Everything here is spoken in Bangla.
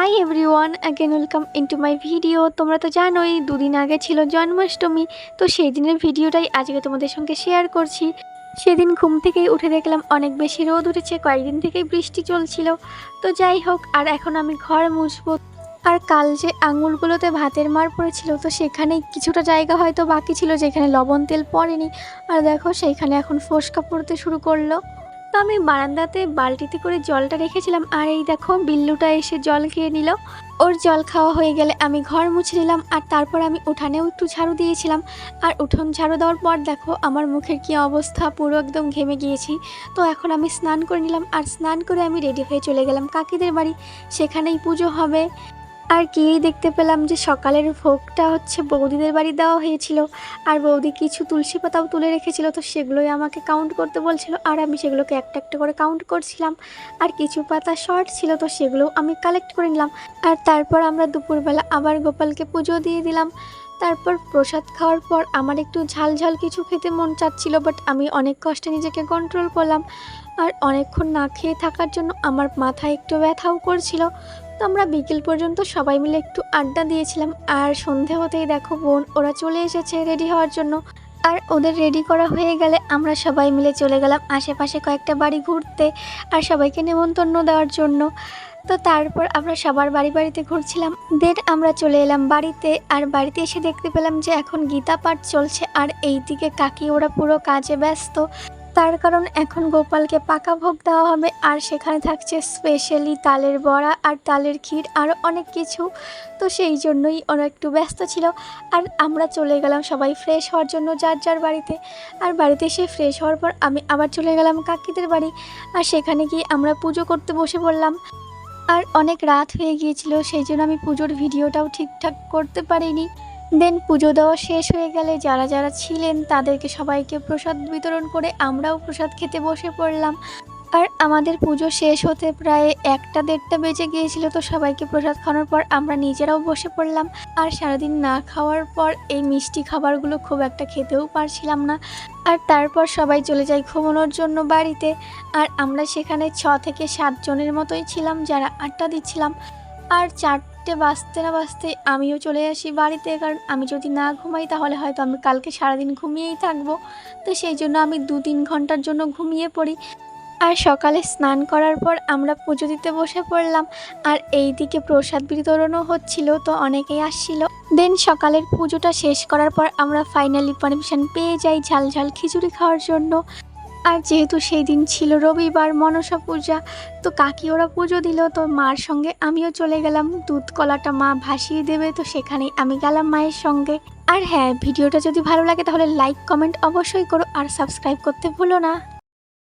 Hi everyone again welcome into my video তোমরা তো জানোই, দুদিন আগে ছিল জন্মাষ্টমী, তো সেই দিনের ভিডিওটাই আজকে তোমাদের সঙ্গে শেয়ার করছি। সেদিন ঘুম থেকেই উঠে দেখলাম অনেক বেশি রোদ উঠেছে, কয়েকদিন থেকেই বৃষ্টি চলছিল। তো যাই হোক, আর এখন আমি ঘর মুছবো। আর কাল যে আঙুলগুলোতে ভাতের মার পড়েছিল, তো সেখানে কিছুটা জায়গা হয়তো বাকি ছিল, যেখানে লবণ তেল পড়েনি। আর দেখো সেইখানে এখন ফোসকা পড়তে শুরু করল। তো আমি বারান্দাতে বালতিতে করে জলটা রেখেছিলাম, আর এই দেখো বিল্লুটা এসে জল খেয়ে নিল। ওর জল খাওয়া হয়ে গেলে আমি ঘর মুছে নিলাম, আর তারপর আমি উঠানেও একটু ঝাড়ু দিয়েছিলাম। আর উঠোন ঝাড়ু দেওয়ার পর দেখো আমার মুখের কি অবস্থা, পুরো একদম ঘেমে গিয়েছি। তো এখন আমি স্নান করে নিলাম, আর স্নান করে আমি রেডি হয়ে চলে গেলাম কাকিদের বাড়ি। সেখানেই পুজো হবে। আর গিয়েই দেখতে পেলাম যে সকালের ভোগটা হচ্ছে বৌদিদের বাড়ি দেওয়া হয়েছিল। আর বৌদি কিছু তুলসী পাতাও তুলে রেখেছিল, তো সেগুলোই আমাকে কাউন্ট করতে বলছিল। আর আমি সেগুলোকে একটা একটা করে কাউন্ট করছিলাম। আর কিছু পাতা শর্ট ছিল, তো সেগুলোও আমি কালেক্ট করে নিলাম। আর তারপর আমরা দুপুরবেলা আবার গোপালকে পুজো দিয়ে দিলাম। তারপর প্রসাদ খাওয়ার পর আমার একটু ঝাল ঝাল কিছু খেতে মন চাচ্ছিল বাট আমি অনেক কষ্টে নিজেকে কন্ট্রোল করলাম। আর অনেকক্ষণ না খেয়ে থাকার জন্য আমার মাথায় একটু ব্যথাও করছিল। তো আমরা বিকেল পর্যন্ত সবাই মিলে একটু আড্ডা দিয়েছিলাম। আর সন্ধে হতেই দেখো বোন, ওরা চলে এসেছে রেডি হওয়ার জন্য। আর ওদের রেডি করা হয়ে গেলে আমরা সবাই মিলে চলে গেলাম আশেপাশে কয়েকটা বাড়ি ঘুরতে আর সবাইকে নেমন্তন্ন দেওয়ার জন্য। তো তারপর আমরা সবার বাড়ি বাড়িতে ঘুরছিলাম। দেন আমরা চলে এলাম বাড়িতে আর বাড়িতে এসে দেখতে পেলাম যে এখন গীতা পাঠ চলছে আর এই দিকে কাকি ওরা পুরো কাজে ব্যস্ত। তার কারণ এখন গোপালকে পাকা ভোগ দেওয়া হবে, আর সেখানে থাকছে স্পেশালি তালের বড়া আর তালের ক্ষীর আরও অনেক কিছু। তো সেই জন্যই ওরা একটু ব্যস্ত ছিল। আর আমরা চলে গেলাম সবাই ফ্রেশ হওয়ার জন্য যার যার বাড়িতে। আর বাড়িতে এসে ফ্রেশ হওয়ার পর আমি আবার চলে গেলাম কাকিদের বাড়ি। আর সেখানে গিয়ে আমরা পুজো করতে বসে পড়লাম। আর অনেক রাত হয়ে গিয়েছিল, সেই জন্য আমি পুজোর ভিডিওটাও ঠিকঠাক করতে পারিনি। দেন পুজো দেওয়া শেষ হয়ে গেলে যারা যারা ছিলেন তাদেরকে সবাইকে প্রসাদ বিতরণ করে আমরাও প্রসাদ খেতে বসে পড়লাম। আর আমাদের পুজো শেষ হতে প্রায় একটা দেড়টা বেজে গিয়েছিল তো সবাইকে প্রসাদ খাওয়ানোর পর আমরা নিজেরাও বসে পড়লাম। আর সারাদিন না খাওয়ার পর এই মিষ্টি খাবারগুলো খুব একটা খেতেও পারছিলাম না। আর তারপর সবাই চলে যায় ঘুমানোর জন্য বাড়িতে। আর আমরা সেখানে ছ থেকে সাত জনের মতোই ছিলাম যারা আড্ডা দিচ্ছিলাম। আর চারটে বাজতে না বাজতে আমিও চলে আসি বাড়িতে, কারণ আমি যদি না ঘুমাই তাহলে হয়তো আমি কালকে সারাদিন ঘুমিয়েই থাকব। তো সেই জন্য আমি দু তিন ঘণ্টার জন্য ঘুমিয়ে পড়ি। আর সকালে স্নান করার পর আমরা পুজো দিতে বসে পড়লাম। আর এই দিকে প্রসাদ বিতরণও হচ্ছিল, তো অনেকেই আসছিল। দেন সকালের পুজোটা শেষ করার পর আমরা ফাইনালি পারমিশন পেয়ে যাই ঝাল ঝাল খিচুড়ি খাওয়ার জন্য। আর যেহেতু সেই দিন ছিল রবিবার মনসা পূজা, তো কাকি ওরা পুজো দিল, তো মার সঙ্গে আমিও চলে গেলাম। দুধ কলাটা মা ভাসিয়ে দেবে, তো সেখানেই আমি গেলাম মায়ের সঙ্গে। আর হ্যাঁ ভিডিওটা যদি ভালো লাগে তাহলে লাইক কমেন্ট অবশ্যই করো, আর সাবস্ক্রাইব করতে ভুলো না।